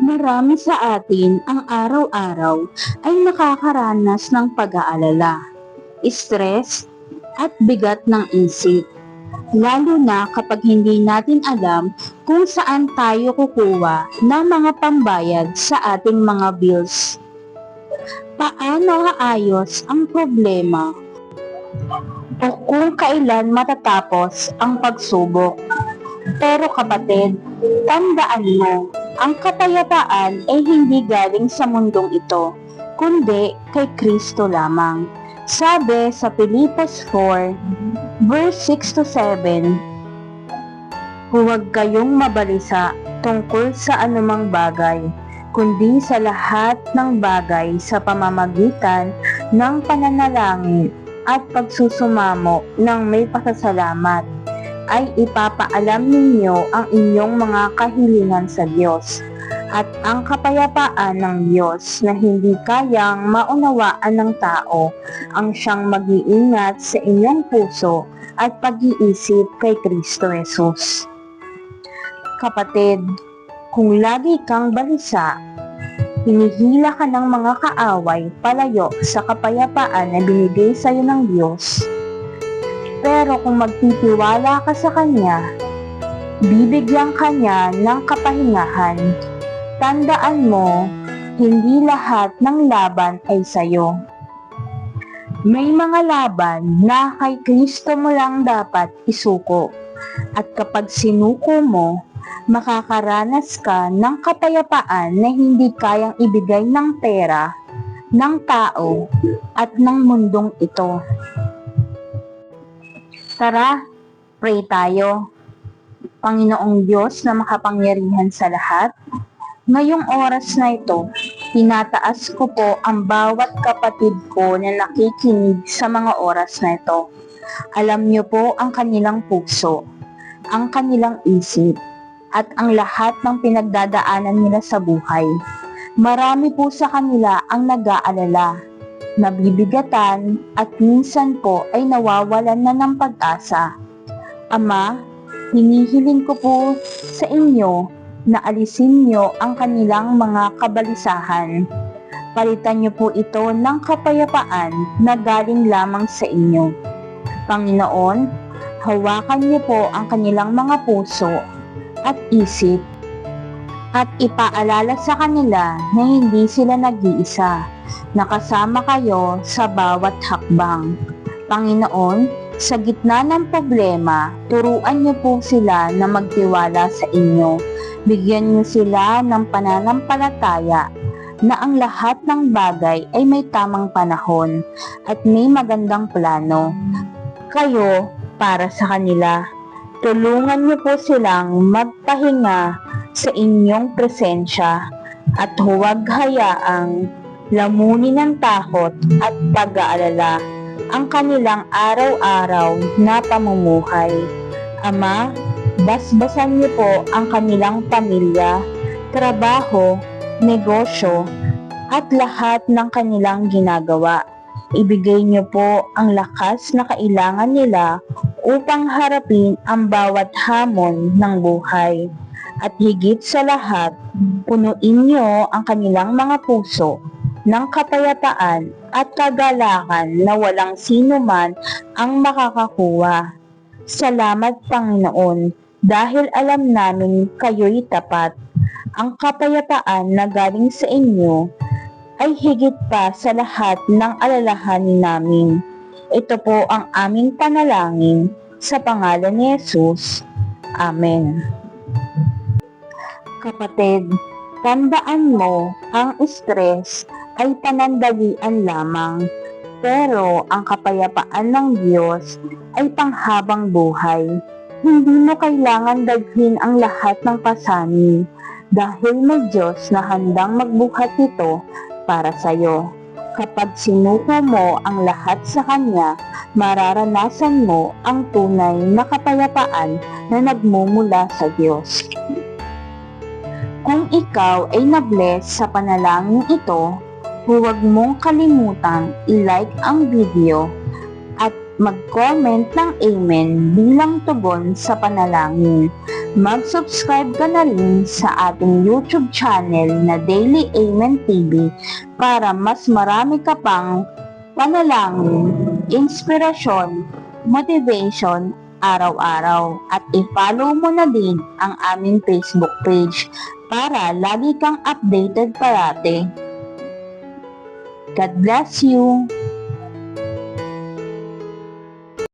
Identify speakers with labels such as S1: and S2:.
S1: Marami sa atin ang araw-araw ay nakakaranas ng pag-aalala, stress, at bigat ng isip. Lalo na kapag hindi natin alam kung saan tayo kukuha ng mga pambayad sa ating mga bills. Paano aayos ang problema? O kung kailan matatapos ang pagsubok? Pero kapatid, tandaan mo, ang kapayapaan ay hindi galing sa mundong ito, kundi kay Kristo lamang. Sabi sa Pilipos 4, verse 6 to 7, Huwag kayong mabalisa tungkol sa anumang bagay, kundi sa lahat ng bagay sa pamamagitan ng pananalangin at pagsusumamo ng may pasasalamat ay ipapaalam ninyo ang inyong mga kahilingan sa Diyos at ang kapayapaan ng Diyos na hindi kayang maunawaan ng tao ang siyang mag-iingat sa inyong puso at pag-iisip kay Kristo Jesus. Kapatid, kung lagi kang balisa, hinihila ka ng mga kaaway palayo sa kapayapaan na binigay sa iyo ng Diyos, pero kung magtitiwala ka sa Kanya, bibigyan ka niya ng kapahingahan. Tandaan mo, hindi lahat ng laban ay sayo. May mga laban na kay Kristo mo lang dapat isuko. At kapag sinuko mo, makakaranas ka ng kapayapaan na hindi kayang ibigay ng pera, ng tao, at ng mundong ito. Tara, pray tayo. Panginoong Diyos na makapangyarihan sa lahat, ngayong oras na ito, tinataas ko po ang bawat kapatid ko na nakikinig sa mga oras na ito. Alam niyo po ang kanilang puso, ang kanilang isip, at ang lahat ng pinagdadaanan nila sa buhay. Marami po sa kanila ang nag-aalala, nabibigatan at minsan po ay nawawalan na ng pag-asa. Ama, hinihiling ko po sa inyo na alisin niyo ang kanilang mga kabalisahan. Palitan niyo po ito ng kapayapaan na galing lamang sa inyo. Panginoon, hawakan niyo po ang kanilang mga puso at isip at ipaalala sa kanila na hindi sila nag-iisa nakasama kayo sa bawat hakbang. Panginoon, sa gitna ng problema, turuan niyo po sila na magtiwala sa inyo. Bigyan niyo sila ng pananampalataya na ang lahat ng bagay ay may tamang panahon at may magandang plano. Kayo para sa kanila. Tulungan niyo po silang magpahinga sa inyong presensya at huwag hayaang lamunin ng takot at pag-aalala ang kanilang araw-araw na pamumuhay. Ama, basbasan niyo po ang kanilang pamilya, trabaho, negosyo, at lahat ng kanilang ginagawa. Ibigay niyo po ang lakas na kailangan nila upang harapin ang bawat hamon ng buhay. At higit sa lahat, punuin niyo ang kanilang mga puso ng kapayapaan at kagalakan na walang sino man ang makakakuha. Salamat Panginoon dahil alam namin kayo'y tapat. Ang kapayapaan na galing sa inyo ay higit pa sa lahat ng alalahanin namin. Ito po ang aming panalangin sa pangalan ni Jesus. Amen. Kapatid, tandaan mo ang stress ay panandalian lamang. Pero ang kapayapaan ng Diyos ay panghabang buhay. Hindi mo kailangan dalhin ang lahat ng pasanin dahil may Diyos na handang magbuhat nito para sa iyo. Kapag sinuko mo ang lahat sa Kanya, mararanasan mo ang tunay na kapayapaan na nagmumula sa Diyos. Kung ikaw ay nabless sa panalangin ito, huwag mong kalimutang i-like ang video at mag-comment ng Amen bilang tugon sa panalangin. Mag-subscribe ka na rin sa ating YouTube channel na Daily Amen TV para mas marami ka pang panalangin, inspirasyon, motivation araw-araw at i-follow mo na din ang aming Facebook page para lagi kang updated parate. God bless you!